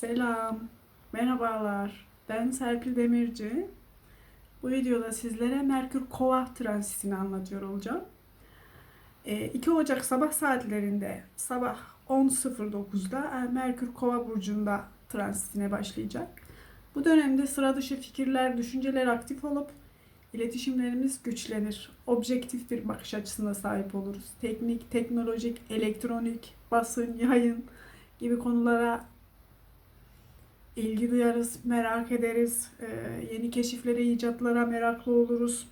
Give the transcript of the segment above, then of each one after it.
Selam, merhabalar. Ben Serpil Demirci. Bu videoda sizlere Merkür Kova transitini anlatıyor olacağım. Ee, 2 Ocak sabah saatlerinde sabah 10.09'da e, Merkür Kova burcunda transitine başlayacak. Bu dönemde sıra dışı fikirler, düşünceler aktif olup iletişimlerimiz güçlenir. Objektif bir bakış açısına sahip oluruz. Teknik, teknolojik, elektronik, basın, yayın gibi konulara ilgi duyarız, merak ederiz. Ee, yeni keşiflere, icatlara meraklı oluruz.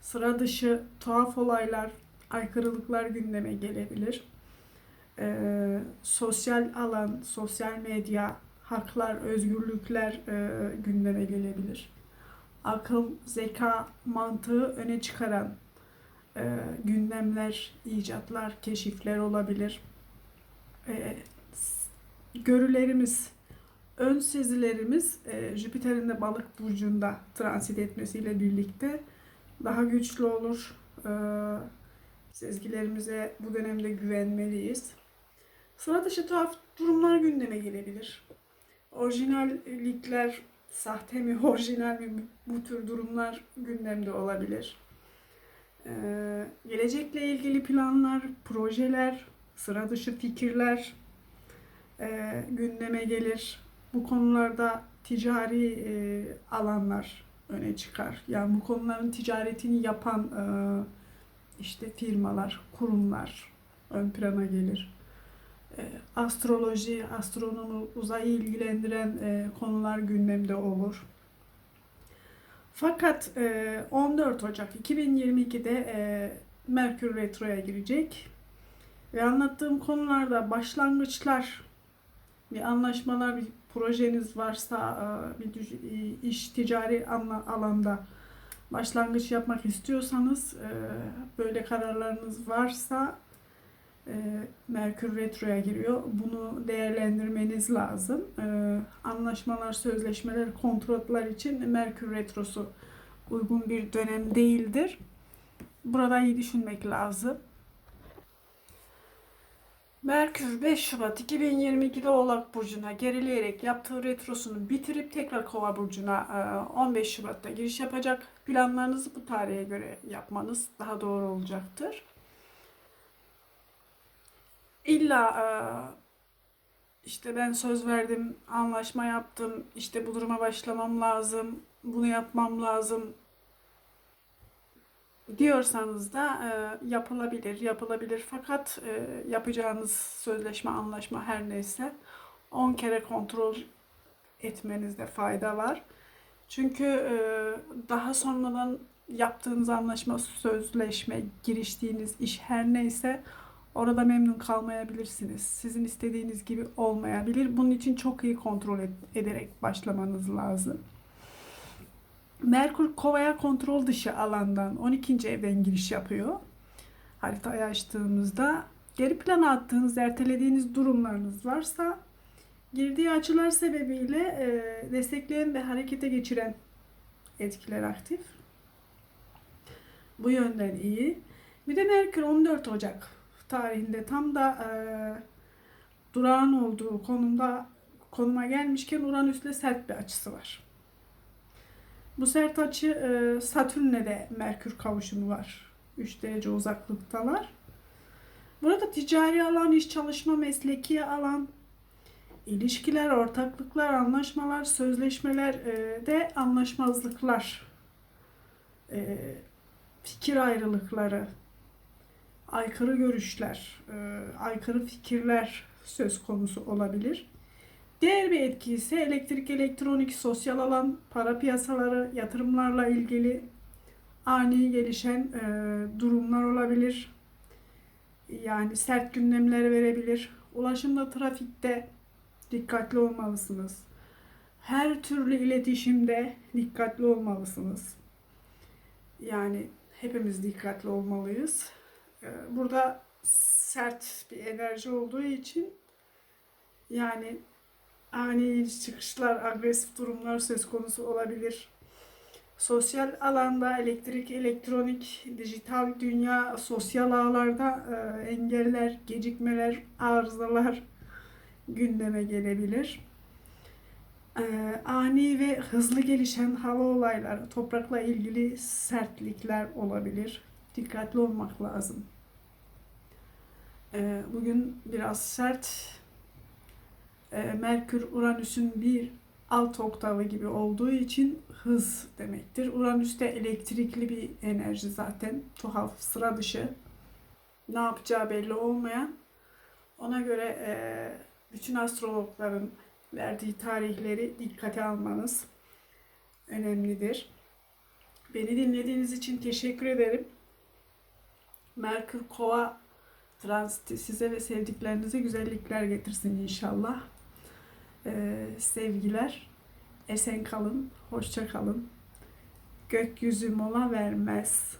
Sıra dışı tuhaf olaylar, aykırılıklar gündeme gelebilir. Ee, sosyal alan, sosyal medya, haklar, özgürlükler e, gündeme gelebilir. Akıl, zeka, mantığı öne çıkaran e, gündemler, icatlar, keşifler olabilir. E, görülerimiz, ön sezilerimiz e, Jüpiter'in de balık burcunda transit etmesiyle birlikte daha güçlü olur. E, sezgilerimize bu dönemde güvenmeliyiz. Sıra dışı tuhaf durumlar gündeme gelebilir. Orijinallikler, sahte mi, orijinal mi bu tür durumlar gündemde olabilir. Ee, gelecekle ilgili planlar, projeler, sıra dışı fikirler e, gündeme gelir. Bu konularda ticari e, alanlar öne çıkar. Yani bu konuların ticaretini yapan e, işte firmalar, kurumlar ön plana gelir. E, astroloji, astronomi, uzayı ilgilendiren e, konular gündemde olur. Fakat e, 14 Ocak 2022'de e, Merkür Retro'ya girecek. Ve anlattığım konularda başlangıçlar, bir anlaşmalar, bir projeniz varsa, e, bir e, iş, ticari alanda başlangıç yapmak istiyorsanız, e, böyle kararlarınız varsa Merkür Retro'ya giriyor. Bunu değerlendirmeniz lazım. Anlaşmalar, sözleşmeler, kontratlar için Merkür Retrosu uygun bir dönem değildir. Burada iyi düşünmek lazım. Merkür 5 Şubat 2022'de Oğlak Burcu'na gerileyerek yaptığı retrosunu bitirip tekrar Kova Burcu'na e, 15 Şubat'ta giriş yapacak. Planlarınızı bu tarihe göre yapmanız daha doğru olacaktır. İlla e, işte ben söz verdim, anlaşma yaptım, işte bu duruma başlamam lazım, bunu yapmam lazım diyorsanız da e, yapılabilir, yapılabilir. Fakat e, yapacağınız sözleşme, anlaşma her neyse 10 kere kontrol etmenizde fayda var. Çünkü e, daha sonradan yaptığınız anlaşma, sözleşme, giriştiğiniz iş her neyse orada memnun kalmayabilirsiniz. Sizin istediğiniz gibi olmayabilir. Bunun için çok iyi kontrol ed- ederek başlamanız lazım. Merkür Kova'ya kontrol dışı alandan 12. evden giriş yapıyor. Haritayı açtığımızda geri plana attığınız, ertelediğiniz durumlarınız varsa girdiği açılar sebebiyle e, destekleyen ve harekete geçiren etkiler aktif. Bu yönden iyi. Bir de Merkür 14 Ocak tarihinde tam da e, durağın olduğu konumda konuma gelmişken Uranüs'le sert bir açısı var. Bu sert açı e, Satürn'le de Merkür kavuşumu var. 3 derece uzaklıktalar. Burada ticari alan, iş çalışma, mesleki alan, ilişkiler, ortaklıklar, anlaşmalar, sözleşmeler e, de anlaşmazlıklar, e, fikir ayrılıkları, aykırı görüşler, e, aykırı fikirler söz konusu olabilir. Diğer bir etki ise elektrik, elektronik, sosyal alan, para piyasaları, yatırımlarla ilgili ani gelişen e, durumlar olabilir. Yani sert gündemler verebilir. Ulaşımda, trafikte dikkatli olmalısınız. Her türlü iletişimde dikkatli olmalısınız. Yani hepimiz dikkatli olmalıyız. E, Burada sert bir enerji olduğu için yani ani çıkışlar, agresif durumlar söz konusu olabilir. Sosyal alanda elektrik, elektronik, dijital dünya, sosyal ağlarda e, engeller, gecikmeler, arızalar gündeme gelebilir. Ee, ani ve hızlı gelişen hava olayları, toprakla ilgili sertlikler olabilir. Dikkatli olmak lazım. Ee, bugün biraz sert. Ee, Merkür Uranüs'ün bir alt oktavı gibi olduğu için hız demektir. Uranüs de elektrikli bir enerji zaten. Tuhaf, sıra dışı. Ne yapacağı belli olmayan. Ona göre e, bütün astrologların verdiği tarihleri dikkate almanız önemlidir. Beni dinlediğiniz için teşekkür ederim. Merkür Kova transiti size ve sevdiklerinize güzellikler getirsin inşallah. Ee, sevgiler. Esen kalın, hoşça kalın. Gökyüzü mola vermez.